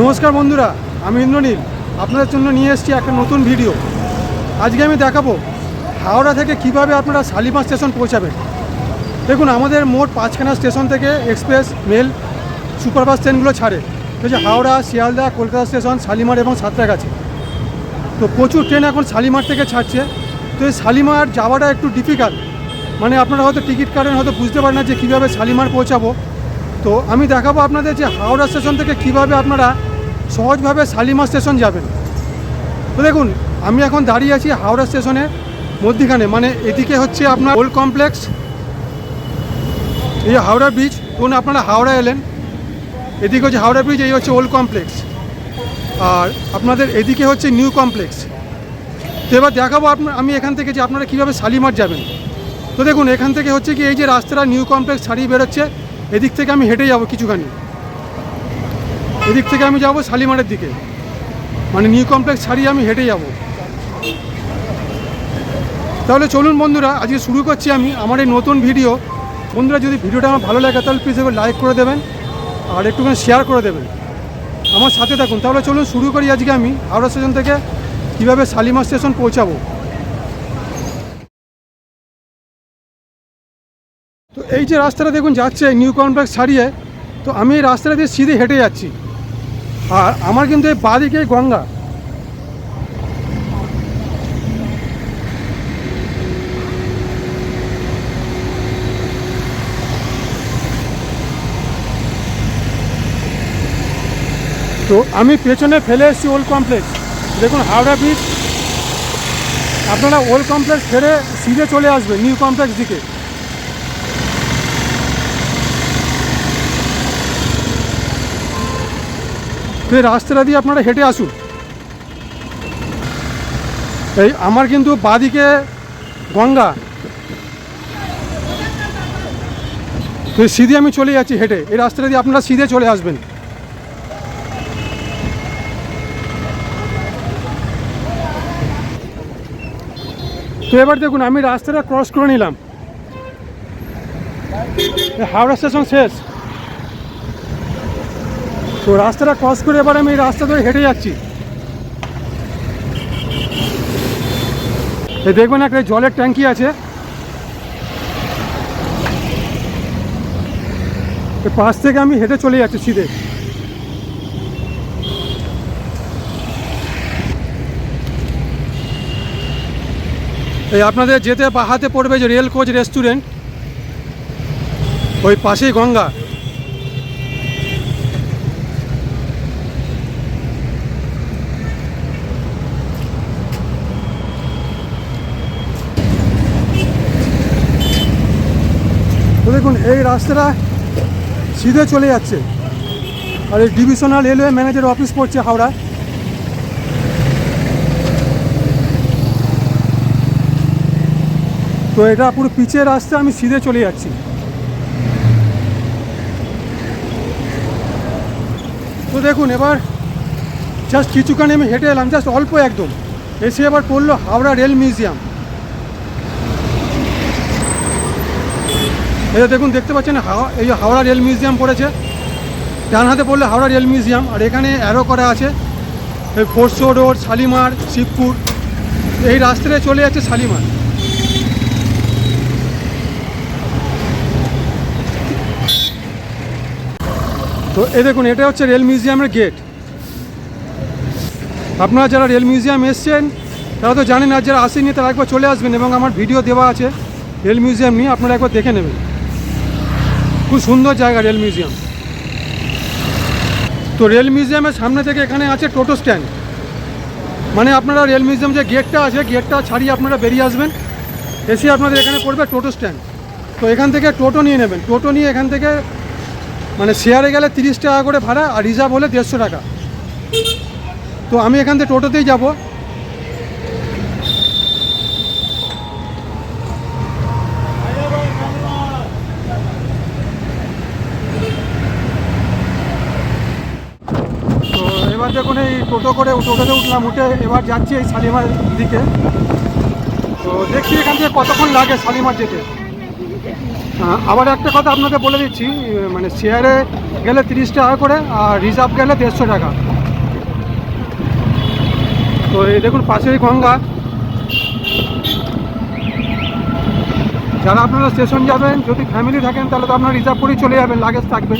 নমস্কার বন্ধুরা, আমি ইন্দ্রনীল। আপনাদের জন্য নিয়ে এসেছি একটা নতুন ভিডিও। আজকে আমি দেখাবো হাওড়া থেকে কীভাবে আপনারা শালিমার স্টেশন পৌঁছাবেন। দেখুন, আমাদের মোট পাঁচখানা স্টেশন থেকে এক্সপ্রেস, মেল, সুপারফাস্ট ট্রেনগুলো ছাড়ে। হচ্ছে হাওড়া, শিয়ালদা, কলকাতা স্টেশন, শালিমার এবং সাঁতরাগাছি। তো প্রচুর ট্রেন এখন শালিমার থেকে ছাড়ছে। তো এই শালিমার যাওয়াটা একটু ডিফিকাল্ট মানে আপনারা হয়তো টিকিট কাটেন, হয়তো বুঝতে পারেন না যে কীভাবে শালিমার পৌঁছাবো। তো আমি দেখাবো আপনাদের যে হাওড়া স্টেশন থেকে কীভাবে আপনারা সহজভাবে শালিমার স্টেশন যাবেন। তো দেখুন, আমি এখন দাঁড়িয়ে আছি হাওড়া স্টেশনে মধ্যিখানে মানে এদিকে হচ্ছে আপনার ওল্ড কমপ্লেক্স, এই হাওড়া ব্রিজ, ধরুন আপনারা হাওড়া এলেন, এদিকে হচ্ছে হাওড়া ব্রিজ, এই হচ্ছে ওল্ড কমপ্লেক্স, আর আপনাদের এদিকে হচ্ছে নিউ কমপ্লেক্স। তো এবার দেখাবো আপনার আমি এখান থেকে যে আপনারা কীভাবে শালিমার যাবেন। তো দেখুন, এখান থেকে হচ্ছে কি, এই যে রাস্তাটা নিউ কমপ্লেক্স ছাড়িয়ে বেরোচ্ছে, এদিক থেকে আমি হেঁটে যাব কিছুখানি। এদিক থেকে আমি যাব শালিমারের দিকে। মানে নিউ কমপ্লেক্স ছাড়িয়ে আমি হেঁটে যাব। তাহলে চলুন বন্ধুরা, আজকে শুরু করছি আমি আমার এই নতুন ভিডিও। বন্ধুরা, যদি ভিডিওটা আমার ভালো লাগে, তাহলে প্লিজ এবার লাইক করে দেবেন আর একটুখানি শেয়ার করে দেবেন। আমার সাথে থাকুন। তাহলে চলুন শুরু করি আজকে আমি হাওড়া স্টেশন থেকে কীভাবে শালিমার স্টেশন পৌঁছাবো। তো এই যে রাস্তাটা দেখুন যাচ্ছে নিউ কমপ্লেক্স ছাড়িয়ে, তো আমি এই রাস্তাটা দিয়ে সিধে হেঁটে যাচ্ছি। আর আমার কিন্তু এই বাদিকে গঙ্গা। তো আমি পেছনে ফেলে এসেছি ওল্ড কমপ্লেক্স। দেখুন, হাওড়া ব্রিজ আপনারা ওল্ড কমপ্লেক্স ফেরে সিধে চলে আসবেন নিউ কমপ্লেক্স দিকে। এই রাস্তাটা দিয়ে আপনারা হেঁটে আসুন। এই আমার কিন্তু বাদিকে গঙ্গা। তো সিধে আমি চলে যাচ্ছি হেঁটে। এই রাস্তাটা দিয়ে আপনারা সিধে চলে আসবেন। তো এবার দেখুন, আমি রাস্তাটা ক্রস করে নিলাম। হাওড়া স্টেশন শেষ। তো রাস্তাটা ক্রস করে এবার আমি রাস্তা ধরে হেঁটে যাচ্ছি। এই দেখবেন একটা জলের ট্যাঙ্কি আছে। পাশ থেকে আমি হেঁটে চলে যাচ্ছি সিধে। এই আপনাদের যেতে বাহাতে পড়বে যে রেল কোচ রেস্টুরেন্ট। ওই পাশেই গঙ্গা। দেখুন, এই রাস্তাটা সিধে চলে যাচ্ছে। আর এই ডিভিশনাল রেলওয়ে ম্যানেজার অফিস পড়ছে হাওড়া তো এটা পুরো পিচের রাস্তা, আমি সিধে চলে যাচ্ছি। তো দেখুন, এবার জাস্ট কিছুখানি আমি হেঁটে এলাম জাস্ট অল্প একদম। এসে এবার পড়ল হাওড়া রেল মিউজিয়াম এই দেখুন, দেখতে পাচ্ছেন হাওড়া এই যে হাওড়া রেল মিউজিয়াম পড়েছে। ডান হাতে পড়লে হাওড়া রেল মিউজিয়াম, আর এখানে অ্যারো করা আছে, এই ফোর্সো রোড, শালিমার, শিবপুর। এই রাস্তায় চলে যাচ্ছে শালিমার। তো এই দেখুন, এটা হচ্ছে রেল মিউজিয়ামের গেট আপনারা যারা রেল মিউজিয়াম এসছেন, তারা তো জানেন আর যারা আসেনি তারা একবার চলে আসবেন এবং আমার ভিডিও দেওয়া আছে। রেল মিউজিয়াম নিয়ে আপনারা একবার দেখে নেবেন। খুব সুন্দর জায়গা রেল মিউজিয়াম। তো রেল মিউজিয়ামের সামনে থেকে এখানে আছে টোটো স্ট্যান্ড। মানে আপনারা রেল মিউজিয়াম যে গেটটা আছে, গেটটা ছাড়িয়ে আপনারা বেরিয়ে আসবেন। এসে আপনাদের এখানে পড়বে টোটো স্ট্যান্ড। তো এখান থেকে টোটো নিয়ে নেবেন। টোটো নিয়ে এখান থেকে মানে শেয়ারে গেলে তিরিশ টাকা করে ভাড়া আর রিজার্ভ হলে দেড়শো টাকা। তো আমি এখান থেকে টোটোতেই যাব। এবার দেখুন এই টোটো করে, টোটোতে উঠলাম, উঠে এবার যাচ্ছি এই শালিমার দিকে। তো দেখছি এখান থেকে কতক্ষণ লাগে শালিমার যেতে। আবার একটা কথা আপনাকে বলে দিচ্ছি মানে শেয়ারে গেলে তিরিশ টাকা করে, আর রিজার্ভ গেলে দেড়শো টাকা। তো এই দেখুন, পাশেই গঙ্গা। যারা আপনারা স্টেশন যাবেন, যদি ফ্যামিলি থাকেন, তাহলে তো আপনারা রিজার্ভ করেই চলে যাবেন লাগেজ থাকবে।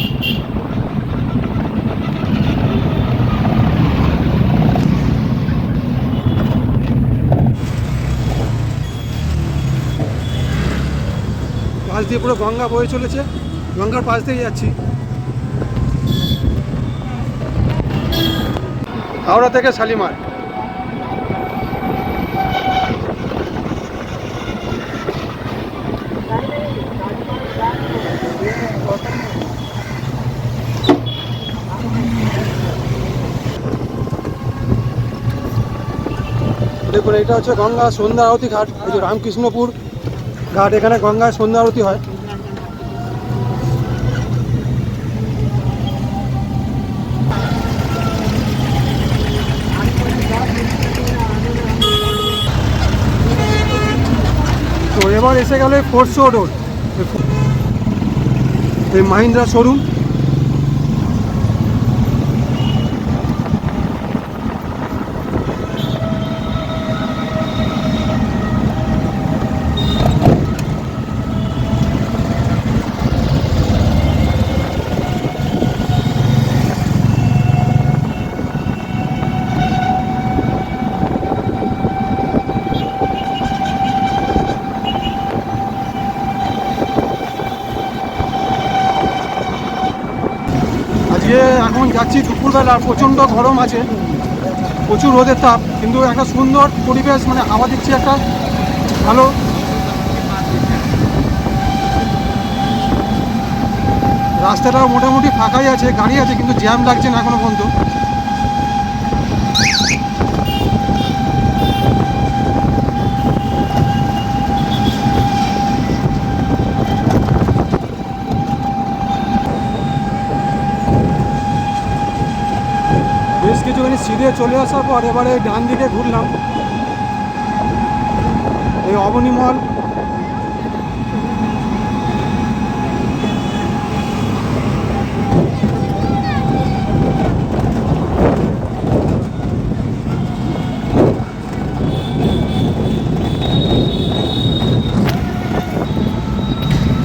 পাশ দিয়ে পুরো গঙ্গা বয়ে চলেছে। গঙ্গার পাশ দিয়ে যাচ্ছি। হাওড়া থেকে শালিমার। দেখুন এটা হচ্ছে গঙ্গা, সন্ধ্যা, আরতি ঘাট, এই যে রামকৃষ্ণপুর। ঘাট এখানে গঙ্গায় সন্ধ্যা আরতি হয়। তো এবার এসে গেল ফোর্সো রোড এই মাহিন্দ্রা শোরুম আজকে এখন যাচ্ছি, দুপুরবেলা প্রচণ্ড গরম আছে, প্রচুর রোদের তাপ, কিন্তু একটা সুন্দর পরিবেশ মানে হাওয়া দিচ্ছে একটা ভালো। রাস্তাটাও মোটামুটি ফাঁকাই আছে, গাড়ি আছে, কিন্তু জ্যাম লাগছে না এখনও পর্যন্ত। সিঁড়ে চলে আসার পর এবারে ডান দিকে ঘুরলাম। এই অবনী মল।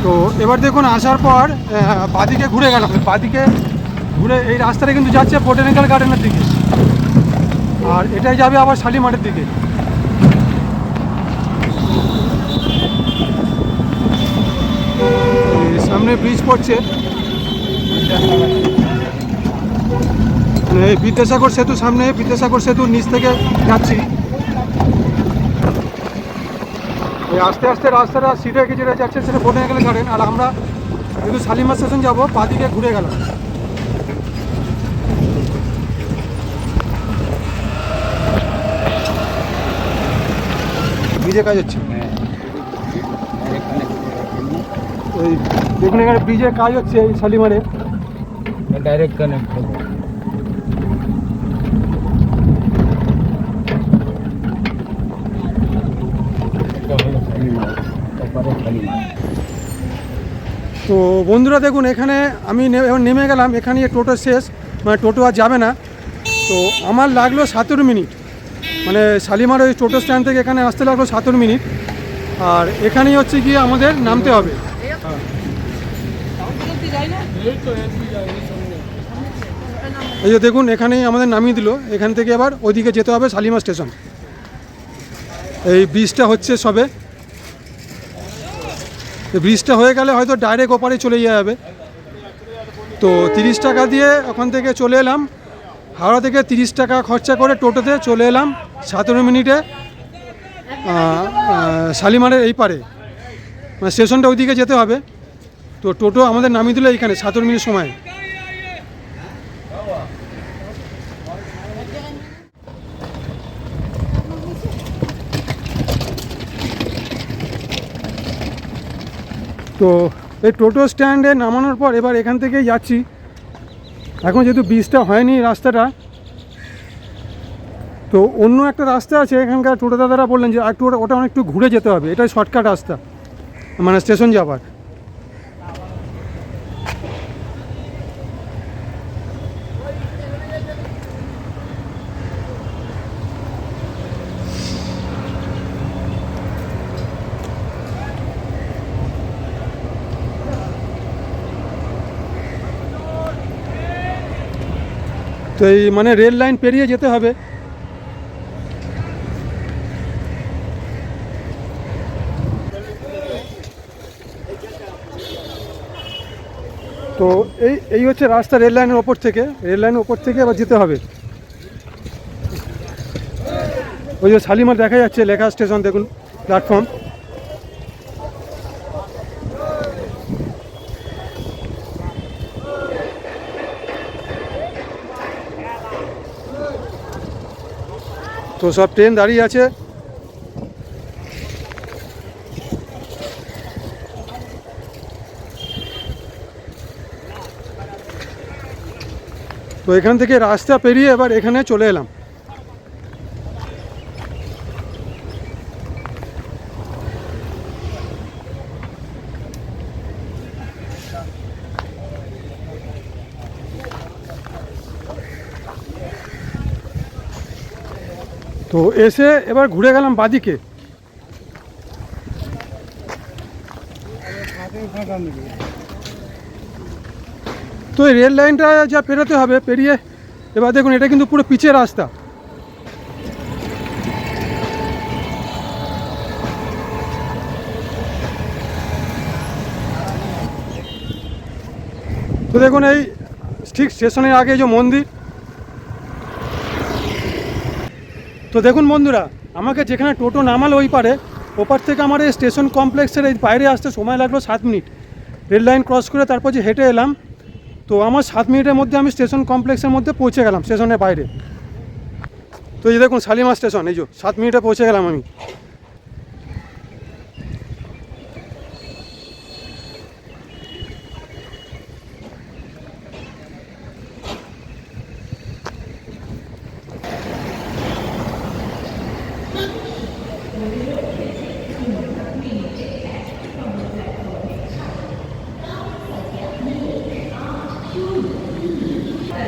তো এবার দেখুন, আসার পর বাদিকে ঘুরে গেলাম। বাদিকে ঘুরে এই রাস্তাটা কিন্তু যাচ্ছে বোটানিক্যাল গার্ডেনের দিকে। আর এটাই যাবে আবার শালিমারের দিকে। সামনে ব্রিজ পড়ছে। বিদ্যাসাগর সেতু সামনে, বিদ্যাসাগর সেতুর নিচ থেকে যাচ্ছি। আস্তে আস্তে রাস্তাটা সিটে যেটা যাচ্ছে, সেটা বোটানিক্যাল গার্ডেন আর আমরা যেহেতু শালিমার স্টেশন যাব, বাদিকে ঘুরে গেলাম। ব্রিজে কাজ হচ্ছে? ওই দেখুন এখানে ব্রিজের কাজ হচ্ছে এই শালিমারে। ডাইরেক্ট কানেক্ট তো বন্ধুরা দেখুন এখানে আমি নেমে গেলাম। এখানে টোটো শেষ মানে টোটো আর যাবে না। তো আমার লাগল সতেরো মিনিট। মানে শালিমার ওই টোটো স্ট্যান্ড থেকে এখানে আসতে লাগল সতেরো মিনিট। আর এখানেই হচ্ছে গিয়ে আমাদের নামতে হবে। এই যে দেখুন, এখানেই আমাদের নামিয়ে দিল। এখান থেকে আবার ওইদিকে যেতে হবে শালিমা স্টেশন। এই ব্রিজটা হচ্ছে সবে। ব্রিজটা হয়ে গেলে হয়তো ডাইরেক্ট ওপারে চলে যাওয়া যাবে তো তিরিশ টাকা দিয়ে ওখান থেকে চলে এলাম। হাওড়া থেকে তিরিশ টাকা খরচা করে টোটোতে চলে এলাম। সতেরো মিনিটে শালিমারের এই পারে। মানে স্টেশনটা ওইদিকে যেতে হবে। তো টোটো আমাদের নামিয়ে দিল এইখানে, সতেরো মিনিট সময়। তো এই টোটো স্ট্যান্ডে নামানোর পর এবার এখান থেকেই যাচ্ছি। এখন যেহেতু ব্রিজটা হয়নি রাস্তাটা তো অন্য একটা রাস্তা আছে, এখানকার টোটো দাদারা বললেন যে একটু ওটা অনেকটু ঘুরে যেতে হবে। এটাই শর্টকাট রাস্তা। মানে স্টেশন যাওয়ার। তো এই মানে রেল লাইন পেরিয়ে যেতে হবে। তো এই এই হচ্ছে রাস্তা রেল লাইনের ওপর থেকে, রেল লাইনের ওপর থেকে আবার যেতে হবে। ওই যে শালিমার দেখা যাচ্ছে, লেখা স্টেশন, দেখুন, প্ল্যাটফর্ম। তো সব ট্রেন দাঁড়িয়ে আছে। এখান থেকে রাস্তা পেরিয়ে এবার এখানে চলে এলাম। তো এসে এবার ঘুরে গেলাম বাদিকে। তো এই রেল লাইনটা যা পেরোতে হবে, পেরিয়ে এবার দেখুন, এটা কিন্তু পুরো পিচের রাস্তা। তো দেখুন, এই ঠিক স্টেশনের আগে যে মন্দির, তো দেখুন বন্ধুরা, আমাকে যেখানে টোটো নামালো ওই পারে, ওপার থেকে আমার এই স্টেশন কমপ্লেক্সের এই বাইরে আসতে সময় লাগল সাত মিনিট। রেল লাইন ক্রস করে তারপর যে হেঁটে এলাম তো আমার সাত মিনিটের মধ্যে আমি স্টেশন কমপ্লেক্সের মধ্যে পৌঁছে গেলাম, স্টেশনের বাইরে। তো এই দেখুন শালিমা স্টেশন, এই যে সাত মিনিটে পৌঁছে গেলাম আমি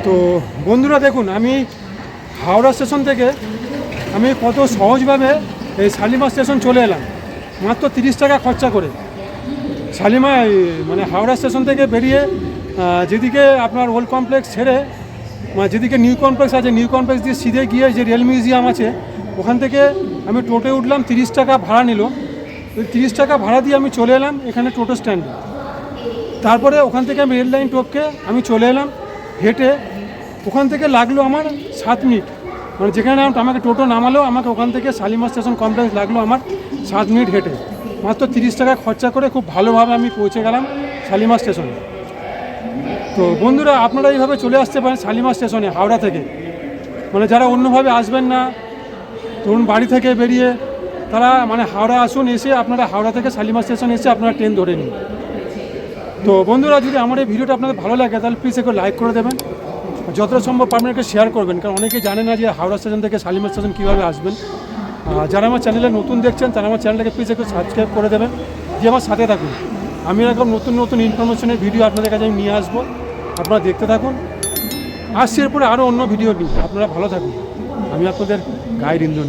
তো বন্ধুরা দেখুন, আমি হাওড়া স্টেশন থেকে আমি কত সহজভাবে এই শালিমা স্টেশন চলে এলাম। মাত্র তিরিশ টাকা খরচা করে। শালিমা মানে হাওড়া স্টেশন থেকে বেরিয়ে যেদিকে আপনার ওল্ড কমপ্লেক্স ছেড়ে মানে যেদিকে নিউ কমপ্লেক্স আছে, নিউ কমপ্লেক্স দিয়ে সিধে গিয়ে যে রেল মিউজিয়াম আছে, ওখান থেকে আমি টোটোয় উঠলাম, তিরিশ টাকা ভাড়া নিল। তিরিশ টাকা ভাড়া দিয়ে আমি চলে এলাম এখানে টোটো স্ট্যান্ডে। তারপরে ওখান থেকে আমি রেল লাইন টপকে আমি চলে এলাম, হেঁটে ওখান থেকে লাগল আমার সাত মিনিট। মানে যেখানে আমাকে টোটো নামালো, আমাকে ওখান থেকে শালিমার স্টেশন কমপ্লেক্স লাগল আমার সাত মিনিট হেঁটে। মাত্র তিরিশ টাকা খরচা করে খুব ভালোভাবে আমি পৌঁছে গেলাম শালিমার স্টেশনে। তো বন্ধুরা, আপনারা এইভাবে চলে আসতে পারেন শালিমার স্টেশনে, হাওড়া থেকে। মানে যারা অন্যভাবে আসবেন না, ধরুন বাড়ি থেকে বেরিয়ে তারা মানে হাওড়া আসুন, এসে আপনারা হাওড়া থেকে শালিমার স্টেশন এসে আপনারা ট্রেন ধরে নিন। তো বন্ধুরা, যদি আমার এই ভিডিওটা আপনাদের ভালো লাগে, তাহলে প্লিজ একটু লাইক করে দেবেন। যতটা সম্ভব পারবেন শেয়ার করবেন, কারণ অনেকেই জানে না যে হাওড়া স্টেশন থেকে শালিমার স্টেশন কীভাবে আসবেন। যারা আমার চ্যানেলে নতুন দেখছেন, তারা আমার চ্যানেলটাকে প্লিজ একটু সাবস্ক্রাইব করে দেবেন। যে আমার সাথে থাকুন। আমি এরকম নতুন নতুন ইনফরমেশনের ভিডিও আপনাদের কাছে আমি নিয়ে আসব। আপনারা দেখতে থাকুন। আসছি এরপরে আরও অন্য ভিডিও নিই আপনারা ভালো থাকুন। আমি আপনাদের গাইড ইন্দ্র